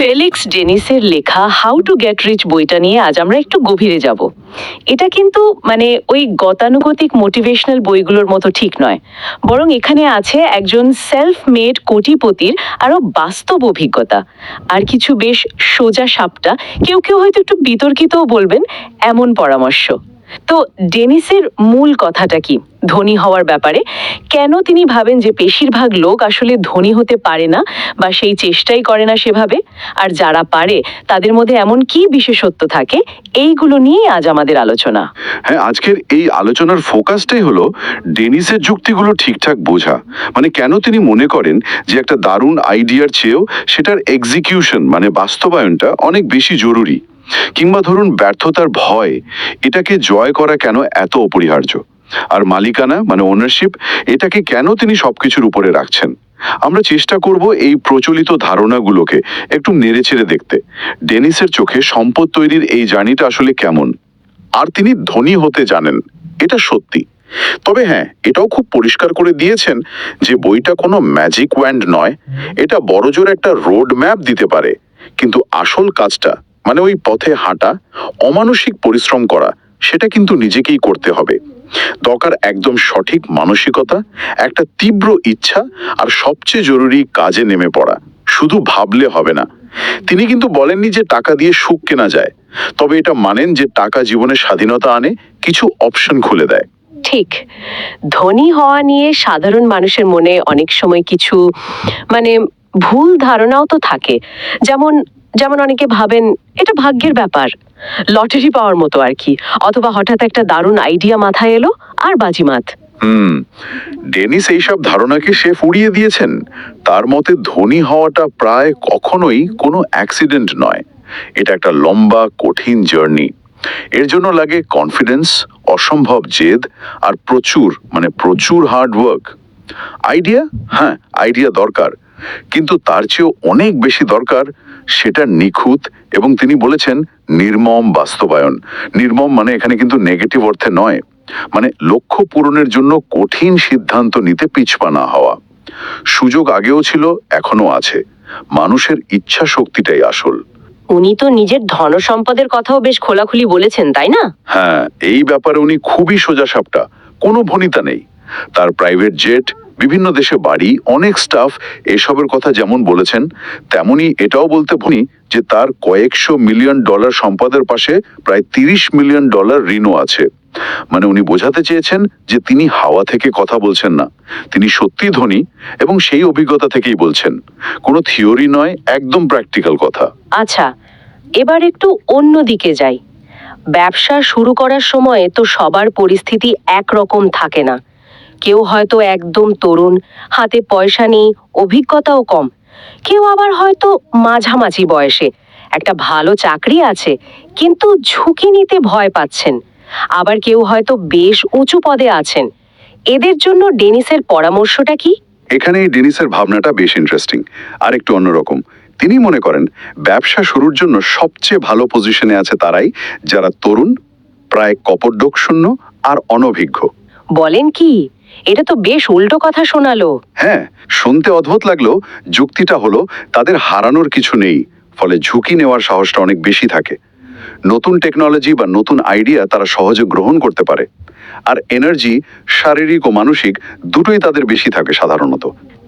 Felix ডেনিসের লেখা how to get rich বইটা নিয়ে আজ আমরা একটু গভীরে যাব। এটা কিন্তু মানে ওই গতানুগতিক মোটিভেশনাল বইগুলোর মতো ঠিক নয়। বরং এখানে আছে একজন সেলফ মেড কোটিপতির আরও বাস্তব অভিজ্ঞতা। আর কিছু বেশ সোজা সাপটা, কেউ কেউ হয়তো একটু বিতর্কিতও বলবেন, এমন পরামর্শ। তো ডেনিসের মূল কথাটা কি? ধনী হওয়ার ব্যাপারে? কেন তিনি ভাবেন যে বেশিরভাগ লোক আসলে ধনী হতে পারে না বা সেই চেষ্টাই করে না সেভাবে? আর যারা পারে, তাদের মধ্যে এমন কি বিশেষত্ব থাকে? এইগুলো নিয়ে আজ আমাদের আলোচনা। হ্যাঁ আজকের এই আলোচনার ফোকাসটাই হলো ডেনিসের যুক্তিগুলো ঠিকঠাক বোঝা। মানে কেন তিনি মনে করেন যে একটা দারুণ আইডিয়ার চেয়েও সেটার এক্সিকিউশন মানে বাস্তবায়নটা অনেক বেশি জরুরি? কিংবা ধরুন ব্যর্থতার ভয়, এটাকে জয় করা কেন এত অপরিহার্য? আর মালিকানা মানে ওনারশিপ এটাকে কেন তিনি সবকিছুর উপরে রাখছেন? আমরা চেষ্টা করব এই প্রচলিত ধারণাগুলোকে একটু নেড়েচেড়ে দেখতে। ডেনিসের চোখে সম্পদ তৈরির এই জার্নিটা আসলে কেমন? আর তিনি ধনী হতে জানেন, এটা সত্যি। তবে হ্যাঁ এটাও খুব পরিষ্কার করে দিয়েছেন যে বইটা কোনো ম্যাজিক ওয়্যান্ড নয়, এটা বড়জোর একটা রোড ম্যাপ দিতে পারে। কিন্তু আসল কাজটা মানে ওই পথে হাঁটা, অমানসিক পরিশ্রম করা, সেটা কিন্তু নিজেকেই করতে হবে। দরকার একদম সঠিক মানসিকতা, একটা তীব্র ইচ্ছা আর সবচেয়ে জরুরি কাজে নেমে পড়া। শুধু ভাবলে হবে না। তিনি কিন্তু বলেননি যে টাকা দিয়ে সুখ কেনা যায়। তবে এটা মানেন যে টাকা জীবনে স্বাধীনতা আনে, কিছু অপশন খুলে দেয়। ঠিক। ধনী হওয়া নিয়ে সাধারণ মানুষের মনে অনেক সময় কিছু মানে ভুল ধারণাও তো থাকে। যেমন যেমন অনেকে ভাবেন এটা ভাগ্যের ব্যাপার, লটারি পাওয়ার মতো আর কি, অথবা হঠাৎ একটা দারুণ আইডিয়া মাথায় এলো, আর বাজিমাত। হুম, ডেনিস এইসব ধারণাকে সে ফুরিয়ে দিয়েছেন। তার মতে ধনী হওয়াটা প্রায় কখনোই কোনো অ্যাক্সিডেন্ট নয়। এটা একটা লম্বা, কঠিন জার্নি এর জন্য লাগে কনফিডেন্স অসম্ভব জেদ, আর প্রচুর মানে প্রচুর হার্ড ওয়ার্ক আইডিয়া হ্যাঁ আইডিয়া দরকার। কিন্তু তার চেয়েও অনেক বেশি দরকার সেটা নিখুঁত এবং তিনি বলেছেন নির্মম বাস্তবায়ন। নির্মম মানে এখানে কিন্তু নেগেটিভ অর্থে নয় মানে লক্ষ্য পূরণের জন্য কঠিন সিদ্ধান্ত নিতে পিছপা না হওয়া। সুযোগ আগেও ছিল এখনও আছে। মানুষের ইচ্ছা শক্তিটাই আসল। উনি তো নিজের ধন সম্পদের কথাও বেশ খোলাখুলি বলেছেন তাই না? হ্যাঁ এই ব্যাপারে উনি খুবই সোজা সাপটা কোনো ভনিতা নেই। তার প্রাইভেট জেট বিভিন্ন দেশে বাড়ি, অনেক স্টাফ এসবের কথা যেমন বলেছেন তেমনি এটাও বলতে ভনি যে তার কয়েকশো মিলিয়ন ডলার সম্পদের পাশে প্রায় তিরিশ মিলিয়ন ডলার ঋণও আছে। মানে উনি বোঝাতে চেয়েছেন যে তিনি হাওয়া থেকে কথা বলছেন না। তিনি সত্যি ধনী এবং সেই অভিজ্ঞতা থেকেই বলছেন। কোনো থিওরি নয়, একদম প্র্যাকটিক্যাল কথা। আচ্ছা এবার একটু অন্য দিকে যাই। ব্যবসা শুরু করার সময় তো সবার পরিস্থিতি একরকম থাকে না। কেউ হয়তো একদম তরুণ হাতে পয়সা নেই অভিজ্ঞতাও কম। কেউ আবার হয়তো মাঝামাঝি বয়সে। একটা ভালো চাকরি আছে কিন্তু ঝুঁকি নিতে ভয় পাচ্ছেন। আবার কেউ হয়তো বেশ উঁচু পদে আছেন। এদের জন্য ডেনিসের পরামর্শটা কি? এখানে ডেনিসের ভাবনাটা বেশ ইন্টারেস্টিং আর একটু অন্যরকম। তিনি মনে করেন ব্যবসা শুরুর জন্য সবচেয়ে ভালো পজিশনে আছে তারাই যারা তরুণ প্রায় কপর্দক শূন্য আর অনভিজ্ঞ। বলেন কি? এটা তো বেশ উল্টো কথা শোনালো। হ্যাঁ শুনতে অদ্ভুত লাগল যুক্তিটা হলো তাদের হারানোর কিছু নেই ফলে ঝুঁকি নেওয়ার সাহসটা অনেক বেশি থাকে। নতুন টেকনোলজি বা নতুন আইডিয়া তারা সহজে গ্রহণ করতে পারে। আর এনার্জি শারীরিক ও মানসিক দুটোই তাদের বেশি থাকে সাধারণত।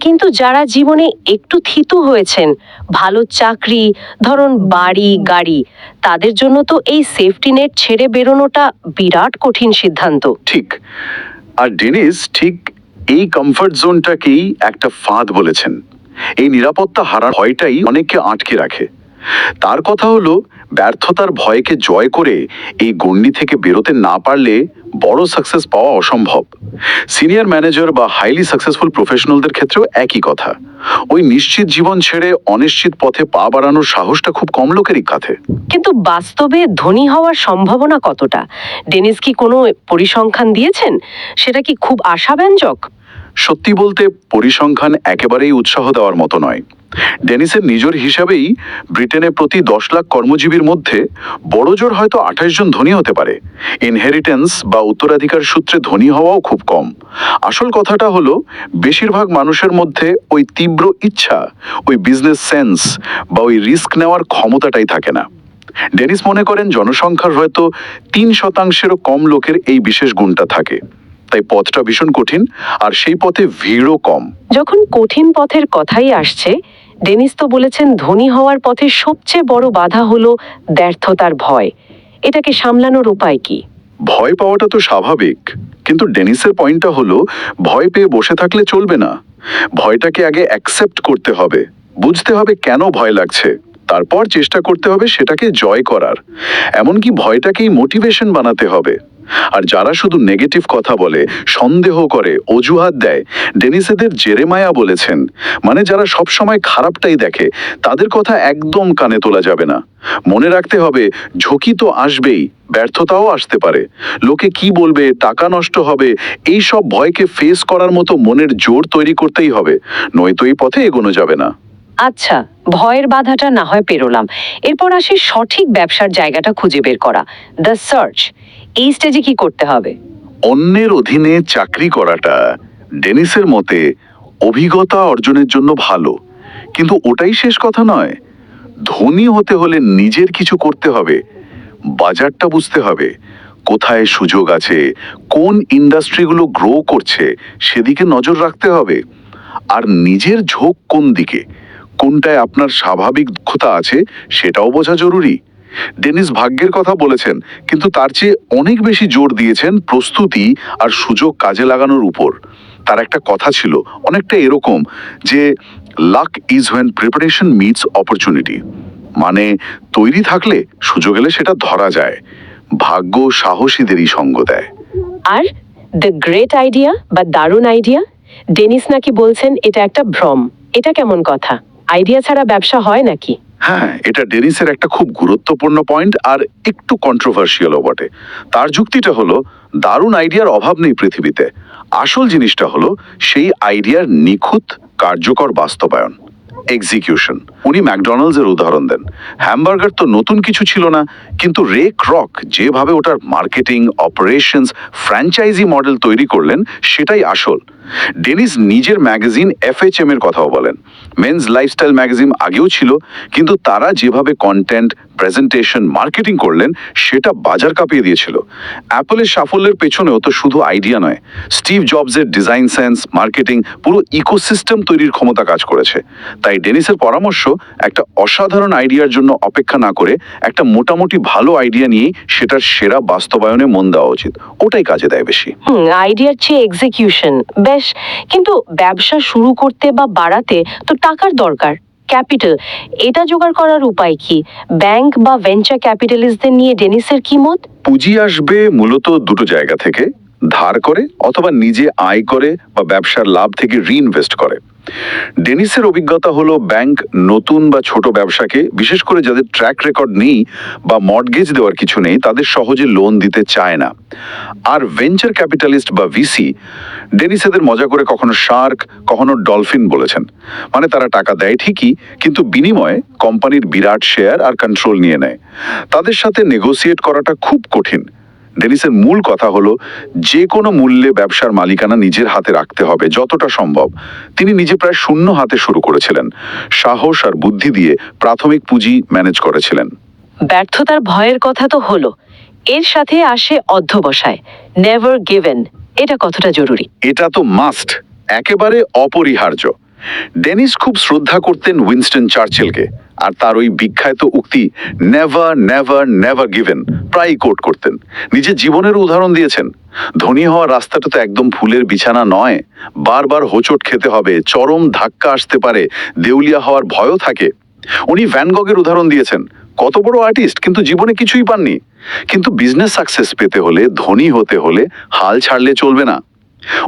কিন্তু যারা জীবনে একটু থিতু হয়েছেন ভালো চাকরি ধরুন বাড়ি গাড়ি তাদের জন্য তো এই সেফটি নেট ছেড়ে বেরোনোটা বিরাট কঠিন সিদ্ধান্ত। ঠিক। আর ডেনিস ঠিক এই কমফর্ট জোনটাকেই একটা ফাঁদ বলেছেন। এই নিরাপত্তা হারার ভয়টাই অনেককে আটকে রাখে। তার কথা হলো ব্যর্থতার ভয়কে জয় করে এই গণ্ডি থেকে বেরোতে না পারলে বড় সাকসেস পাওয়া অসম্ভব। সিনিয়র ম্যানেজার বা হাইলি সাকসেসফুল প্রফেশনালদের ক্ষেত্রেও একই কথা। ওই নিশ্চিত জীবন ছেড়ে অনিশ্চিত পথে পা বাড়ানোর সাহসটা খুব কম লোকেরই কাঁধে। কিন্তু বাস্তবে ধনী হওয়ার সম্ভাবনা কতটা? ডেনিস কি কোনো পরিসংখ্যান দিয়েছেন? সেটা কি খুব আশাব্যঞ্জক? সত্যি বলতে পরিসংখ্যান একেবারেই উৎসাহ দেওয়ার মতো নয়। ডেনিসের নিজের হিসাবেই ব্রিটেনে প্রতি দশ লাখ কর্মজীবীর মধ্যে বড় জোর হয়তো আঠাশ জন ধনী হতে পারে। ইনহেরিটেন্স বা উত্তরাধিকার সূত্রে ধনী হওয়াও খুব কম। আসল কথাটা হলো, বেশিরভাগ মানুষের মধ্যে ওই তীব্র ইচ্ছা, ওই বিজনেস সেন্স বা ওই রিস্ক নেওয়ার ক্ষমতাটাই থাকে না। ডেনিস মনে করেন, জনসংখ্যার হয়তো তিন শতাংশেরও কম লোকের এই বিশেষ গুণটা থাকে। তাই পথটা ভীষণ কঠিন আর সেই পথে ভিড়ও কম। যখন কঠিন পথের কথাই আসছে ডেনিস তো বলেছেন ধনী হওয়ার পথে সবচেয়ে বড় বাধা হলো ব্যর্থতার ভয়। এটাকে সামলানোর উপায় কি? ভয় পাওয়াটা তো স্বাভাবিক কিন্তু ডেনিসের পয়েন্টটা হলো ভয় পেয়ে বসে থাকলে চলবে না। ভয়টাকে আগে অ্যাকসেপ্ট করতে হবে বুঝতে হবে কেন ভয় লাগছে। তারপর চেষ্টা করতে হবে সেটাকে জয় করার। এমনকি ভয়টাকেই মোটিভেশন বানাতে হবে। আর যারা শুধু নেগেটিভ কথা বলে, সন্দেহ করে, অজুহাত দেয়, ডেনিসেদের জেরেমায়া বলেছেন মানে যারা সবসময় খারাপটাই দেখে, তাদের কথা একদম কানে তোলা যাবে না। মনে রাখতে হবে, ঝুঁকি তো আসবেই, ব্যর্থতাও আসতে পারে। লোকে কি বলবে, টাকা নষ্ট হবে এই সব ভয়কে ফেস করার মতো মনের জোর তৈরি করতেই হবে। নয়তো এই পথে এগোনো যাবে না। আচ্ছা ভয়ের বাধাটা না হয় পেরোলাম। এরপর আসি সঠিক ব্যবসার জায়গাটা খুঁজে বের করা। দ্য সার্চ এই স্টেজে কি করতে হবে? অন্যের অধীনে চাকরি করাটা ডেনিসের মতে অভিজ্ঞতা অর্জনের জন্য ভালো। কিন্তু ওটাই শেষ কথা নয়। ধনী হতে হলে নিজের কিছু করতে হবে। বাজারটা বুঝতে হবে। কোথায় সুযোগ আছে? কোন ইন্ডাস্ট্রিগুলো গ্রো করছে? সেদিকে নজর রাখতে হবে। আর নিজের ঝোঁক কোন দিকে? কোনটায় আপনার স্বাভাবিক দক্ষতা আছে সেটাও বোঝা জরুরি। ডেনিস ভাগ্যের কথা বলেছেন, কিন্তু তার চেয়ে অনেক বেশি জোর দিয়েছেন প্রস্তুতি আর সুযোগ কাজে লাগানোর উপর। তার একটা কথা ছিল, অনেকটা এরকম, যে luck is when preparation meets opportunity মানে তৈরি থাকলে সুযোগ এলে সেটা ধরা যায়। ভাগ্য সাহসীদেরই সঙ্গ দেয়। আর দ্য গ্রেট আইডিয়া বা দারুণ আইডিয়া ডেনিস নাকি বলছেন এটা একটা ভ্রম। এটা কেমন কথা? আইডিয়া ছাড়া ব্যবসা হয় নাকি? হ্যাঁ এটা ডেনিসের একটা খুব গুরুত্বপূর্ণ পয়েন্ট আর একটু কন্ট্রোভার্সিয়ালও বটে। তার যুক্তিটা হলো, দারুণ আইডিয়ার অভাব নেই পৃথিবীতে। আসল জিনিসটা হলো, সেই আইডিয়ার নিখুঁত, কার্যকর বাস্তবায়ন এক্সিকিউশন উনি ম্যাকডোনাল্ডসের উদাহরণ দেন। হ্যামবার্গার তো নতুন কিছু ছিল না, কিন্তু রে ক্রক যেভাবে ওটার মার্কেটিং অপারেশনস ফ্র্যাঞ্চাইজি মডেল তৈরি করলেন, সেটাই আসল। ডেনিস নিজের ম্যাগাজিন এফএচএম এর কথাও বলেন। মেন্স লাইফস্টাইল ম্যাগাজিন আগেও ছিল, কিন্তু তারা যেভাবে কন্টেন্ট প্রেজেন্টেশন মার্কেটিং করলেন, সেটা বাজার কাঁপিয়ে দিয়েছিল। অ্যাপলের সাফল্যের পেছনেও তো শুধু আইডিয়া নয় স্টিভ জবসের ডিজাইন সেন্স মার্কেটিং পুরো ইকোসিস্টেম তৈরির ক্ষমতা কাজ করেছে। তাই ডেনিসের পরামর্শ, একটা অসাধারণ আইডিয়ার জন্য অপেক্ষা না করে, একটা মোটামুটি ভালো আইডিয়া নিয়েই সেটার সেরা বাস্তবায়নে মন দেওয়া উচিত। ওটাই কাজে দেয় বেশি। আইডিয়ার চেয়ে এক্সিকিউশন বেশ কিন্তু ব্যবসা শুরু করতে বা বাড়াতে তো টাকার দরকার ক্যাপিটাল এটা জোগাড় করার উপায় কি? ব্যাংক বা ভেঞ্চার ক্যাপিটালিস্টদের নিয়ে ডেনিসের কি মত? পুঁজি আসবে মূলত দুটো জায়গা থেকে। ধার করে অথবা নিজে আয় করে বা ব্যবসার লাভ থেকে রিইনভেস্ট করে। ডেনিসের অভিজ্ঞতা হলো ব্যাংক নতুন বা ছোট ব্যবসাকে, বিশেষ করে যাদের ট্র্যাক রেকর্ড নেই বা মর্টগেজ দেওয়ার কিছু নেই, তাদের সহজে লোন দিতে চায় না। আর ভেঞ্চার ক্যাপিটালিস্ট বা ভিসি ডেনিসেদের মজা করে কখনো শার্ক কখনো ডলফিন বলেছেন। মানে তারা টাকা দেয় ঠিকই, কিন্তু বিনিময়ে কোম্পানির বিরাট শেয়ার আর কন্ট্রোল নিয়ে নেয়। তাদের সাথে নেগোসিয়েট করাটা খুব কঠিন। ডেনিসের মূল কথা হলো যে কোনো মূল্যে ব্যবসার মালিকানা নিজের হাতে রাখতে হবে যতটা সম্ভব। তিনি নিজে প্রায় শূন্য হাতে শুরু করেছিলেন। সাহস আর বুদ্ধি দিয়ে প্রাথমিক পুঁজি ম্যানেজ করেছিলেন। ব্যর্থতার ভয়ের কথা তো হলো। এর সাথে আসে অধ্যবসায় নেভার গিভেন এটা কতটা জরুরি? এটা তো মাস্ট একেবারে অপরিহার্য। ডেনিস খুব শ্রদ্ধা করতেন উইনস্টন চার্চিলকে, আর তার ওই বিখ্যাত উক্তি নেভার নেভার নেভার গিভেন প্রায় কোট করতেন। নিজের জীবনের উদাহরণ দিয়েছেন। ধনী হওয়ার রাস্তাটা তো একদম ফুলের বিছানা নয়। বারবার হোঁচট খেতে হবে, চরম ধাক্কা আসতে পারে, দেউলিয়া হওয়ার ভয়ও থাকে। উনি ভ্যানগগের উদাহরণ দিয়েছেন। কত বড় আর্টিস্ট, কিন্তু জীবনে কিছুই পাননি। কিন্তু বিজনেস সাকসেস পেতে হলে, ধনী হতে হলে হাল ছাড়লে চলবে না।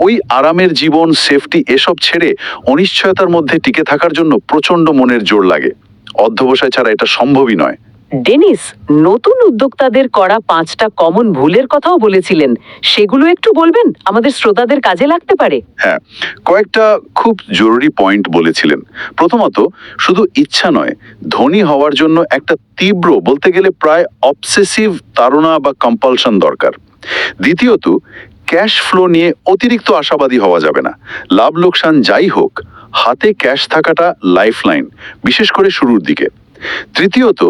ওই আরামের জীবন সেফটি এসব ছেড়ে অনিশ্চয়তার মধ্যে টিকে থাকার জন্য প্রচণ্ড মনের জোর লাগে। অধ্যবসায় ছাড়া এটা সম্ভবই নয়। ডেনিস নতুন উদ্যোক্তাদের করা পাঁচটা কমন ভুলের কথাও বলেছিলেন। সেগুলো একটু বলবেন? আমাদের শ্রোতাদের কাজে লাগতে পারে। হ্যাঁ কয়েকটা খুব জরুরি পয়েন্ট বলেছিলেন। প্রথমত শুধু ইচ্ছা নয় ধনী হওয়ার জন্য একটা তীব্র বলতে গেলে প্রায় অবসেসিভ তাড়না বা কম্পালশন দরকার। দ্বিতীয়ত ক্যাশ ফ্লো নিয়ে অতিরিক্ত আশাবাদী হওয়া যাবে না। লাভ লোকসান যাই হোক, হাতে ক্যাশ থাকাটা লাইফলাইন, বিশেষ করে শুরুর দিকে। তৃতীয়ত,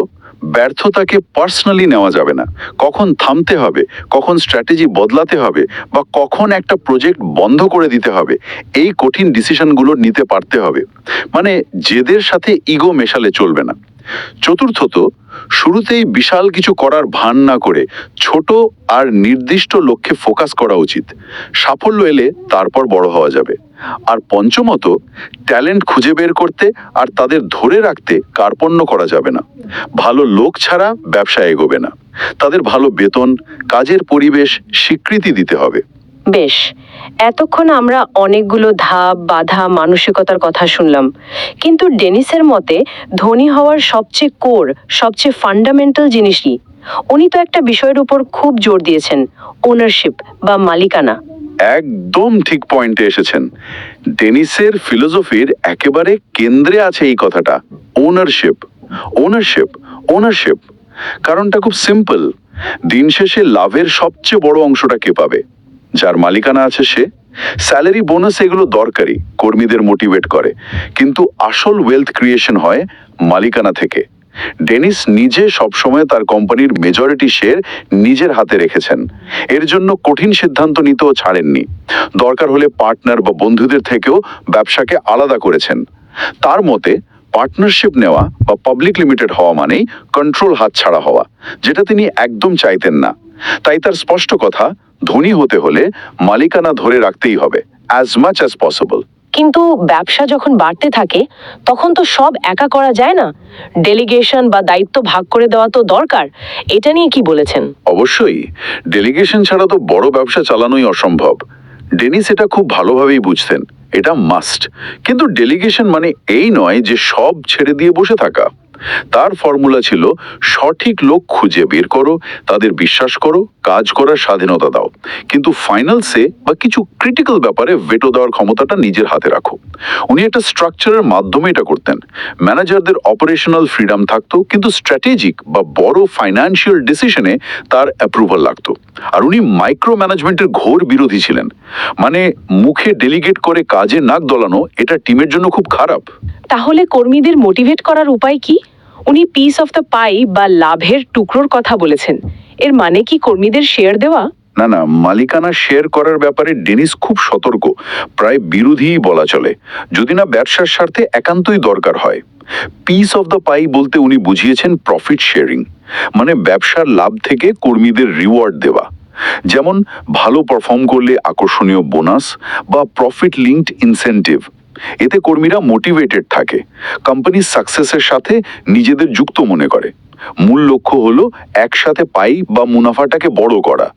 ব্যর্থতাকে পার্সোনালি নেওয়া যাবে না। কখন থামতে হবে, কখন স্ট্র্যাটেজি বদলাতে হবে বা কখন একটা প্রজেক্ট বন্ধ করে দিতে হবে, এই কঠিন ডিসিশনগুলো নিতে পারতে হবে। মানে জেদের সাথে ইগো মেশালে চলবে না। চতুর্থত, শুরুতেই বিশাল কিছু করার ভান না করে ছোট আর নির্দিষ্ট লক্ষ্যে ফোকাস করা উচিত। সাফল্য এলে তারপর বড় হওয়া যাবে। আর পঞ্চমত, ট্যালেন্ট খুঁজে বের করতে আর তাদের ধরে রাখতে কার্পণ্য করা যাবে না। ভালো লোক ছাড়া ব্যবসা এগোবে না। তাদের ভালো বেতন, কাজের পরিবেশ, স্বীকৃতি দিতে হবে। বেশ, এতক্ষণ আমরা অনেকগুলো ধাপ, বাধা, মানসিকতার কথা শুনলাম। কিন্তু ডেনিসের মতে, ধনী হওয়ার সবচেয়ে কোর, সবচেয়ে ফান্ডামেন্টাল জিনিসই উনি তো একটা বিষয়ের উপর খুব জোর দিয়েছেন, ওনারশিপ বা মালিকানা। একদম ঠিক পয়েন্টে এসেছেন। ডেনিসের ফিলোসফির একেবারে কেন্দ্রে আছে এই কথাটা, ওনারশিপ ওনারশিপ ওনারশিপ। কারণটা খুব সিম্পল, দিন শেষে লাভের সবচেয়ে বড় অংশটা কে পাবে? যার মালিকানা আছে সে, স্যালারি, বোনাস এগুলো দরকারি, কর্মীদের মোটিভেট করে। কিন্তু আসল ওয়েলথ ক্রিয়েশন হয় মালিকানা থেকে। ডেনিস নিজে সবসময় তার কোম্পানির মেজরিটি শেয়ার নিজের হাতে রেখেছেন। এর জন্য কঠিন সিদ্ধান্ত নিতেও ছাড়েননি। দরকার হলে পার্টনার বা বন্ধুদের থেকেও ব্যবসাকে আলাদা করেছেন। তার মতে পার্টনারশিপ নেওয়া বা পাবলিক লিমিটেড হওয়া মানেই কন্ট্রোল হাতছাড়া হওয়া, যেটা তিনি একদম চাইতেন না। তাই তার স্পষ্ট কথা ধনী হতে হলে মালিকানা ধরে রাখতেই হবে অ্যাজ মাচ অ্যাজ পসিবল কিন্তু ব্যবসা যখন বাড়তে থাকে তখন তো সব একা করা যায় না। ডেলিগেশন বা দায়িত্ব ভাগ করে দেওয়া তো দরকার এটা নিয়ে কি বলেছেন? অবশ্যই ডেলিগেশন ছাড়া তো বড় ব্যবসা চালানোই অসম্ভব। ডেনিস এটা খুব ভালোভাবেই বুঝতেন এটা মাস্ট কিন্তু ডেলিগেশন মানে এই নয় যে সব ছেড়ে দিয়ে বসে থাকা। তার ফর্মুলা ছিল, সঠিক লোক খুঁজে বের করো, তাদের বিশ্বাস করো, কাজ করার স্বাধীনতা দাও। কিন্তু ফাইনালসে বা কিছু ক্রিটিক্যাল ব্যাপারে ভেটো দেওয়ার ক্ষমতাটা নিজের হাতে রাখো। উনি একটা স্ট্রাকচারের মাধ্যমে এটা করতেন। ম্যানেজারদের অপারেশনাল ফ্রিডম থাকতো, কিন্তু স্ট্র্যাটেজিক বা বড় ফাইন্যান্সিয়াল ডিসিশনে তার অ্যাপ্রুভাল লাগতো। আর উনি মাইক্রো ম্যানেজমেন্টের ঘোর বিরোধী ছিলেন। মানে মুখে ডেলিগেট করে কাজে নাক দলানো, এটা টিমের জন্য খুব খারাপ। তাহলে কর্মীদের মোটিভেট করার উপায় কি? উনি পিস অফ দ্য পাই বা লাভের টুকরোর কথা বলেছেন। এর মানে কি কর্মীদের শেয়ার দেওয়া? না না, মালিকানা শেয়ার করার ব্যাপারে ডেনিস খুব সতর্ক। প্রায় বিরোধীই বলা চলে। যদি না ব্যবসার স্বার্থে একান্তই দরকার হয়। পিস অফ দ্য পাই বলতে উনি বুঝিয়েছেন প্রফিট শেয়ারিং মানে ব্যবসার লাভ থেকে কর্মীদের রিওয়ার্ড দেওয়া। যেমন ভালো পারফর্ম করলে আকর্ষণীয় বোনাস বা প্রফিট লিঙ্কড ইনসেন্টিভ এতে কর্মীরা মোটিভেটেড থাকে। কোম্পানির সাকসেসের সাথে নিজেদের যুক্ত মনে করে। মূল লক্ষ্য হলো একসাথে পাই বা মুনাফাটাকে বড় করা।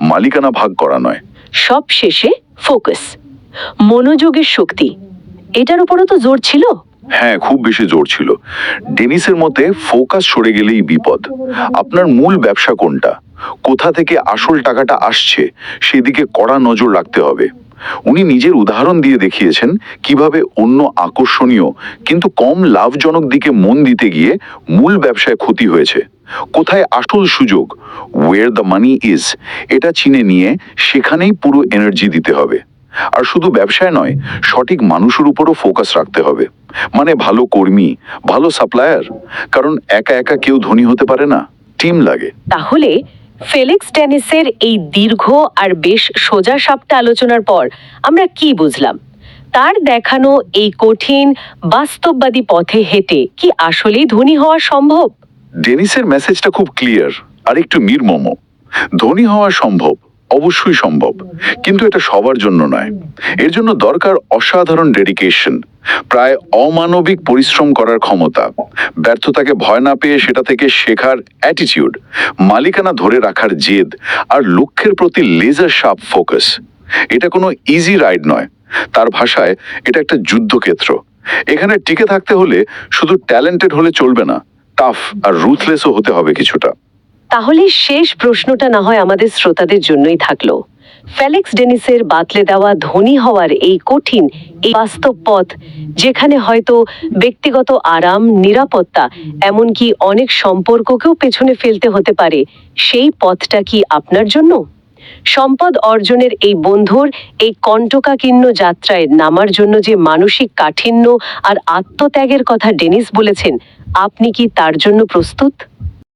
মালিকানা ভাগ করা নয়। সব শেষে ফোকাস মনোযোগের শক্তি। এটার উপরও তো জোর ছিল? হ্যাঁ খুব বেশি জোর ছিল। ডেনিসের মতে ফোকাস সরে গেলেই বিপদ। আপনার মূল ব্যবসা কোনটা? কোথা থেকে আসল টাকাটা আসছে সেদিকে কড়া নজর রাখতে হবে। উনি নিজের উদাহরণ দিয়ে দেখিয়েছেন কীভাবে অন্য আকর্ষণীয়, কিন্তু কম লাভজনক দিকে মন দিতে গিয়ে মূল ব্যবসায় ক্ষতি হয়েছে। কোথায় আসল সুযোগ? ওয়ের দ্য মানি ইজ এটা চিনে নিয়ে সেখানেই পুরো এনার্জি দিতে হবে। আর শুধু ব্যবসায় নয়, সঠিক মানুষের উপরও ফোকাস রাখতে হবে। মানে ভালো কর্মী, ভালো সাপ্লায়ার কারণ একা একা কেউ ধনী হতে পারে না। টিম লাগে। তাহলে ফেলিক্স টেনিসের এই দীর্ঘ আর বেশ সোজা সাপটা আলোচনার পর আমরা কি বুঝলাম? তার দেখানো এই কঠিন, বাস্তববাদী পথে হেঁটে কি আসলেই ধনী হওয়া সম্ভব? ডেনিসের মেসেজটা খুব ক্লিয়ার আর একটু নির্মম। ধনী হওয়া সম্ভব। অবশ্যই সম্ভব, কিন্তু এটা সবার জন্য নয়। এর জন্য দরকার অসাধারণ ডেডিকেশন প্রায় অমানবিক পরিশ্রম করার ক্ষমতা, ব্যর্থতাকে ভয় না পেয়ে সেটা থেকে শেখার অ্যাটিটিউড মালিকানা ধরে রাখার জেদ, আর লক্ষ্যের প্রতি লেজার শার্প ফোকাস এটা কোনো ইজি রাইড নয়। তার ভাষায়, এটা একটা যুদ্ধক্ষেত্র। এখানে টিকে থাকতে হলে শুধু ট্যালেন্টেড হলে চলবে না টাফ আর রুথলেসও হতে হবে কিছুটা। তাহলে শেষ প্রশ্নটা না হয় আমাদের শ্রোতাদের জন্যই থাকল। ফেলিক্স ডেনিসের বাতলে দেওয়া ধনী হওয়ার এই কঠিন, এই বাস্তব পথ, যেখানে হয়তো ব্যক্তিগত আরাম, নিরাপত্তা, এমনকি অনেক সম্পর্ককেও পেছনে ফেলতে হতে পারে, সেই পথটা কি আপনার জন্য? সম্পদ অর্জনের এই বন্ধুর এই কণ্টকাকীর্ণ যাত্রায় নামার জন্য যে মানসিক কাঠিন্য আর আত্মত্যাগের কথা ডেনিস বলেছেন, আপনি কি তার জন্য প্রস্তুত?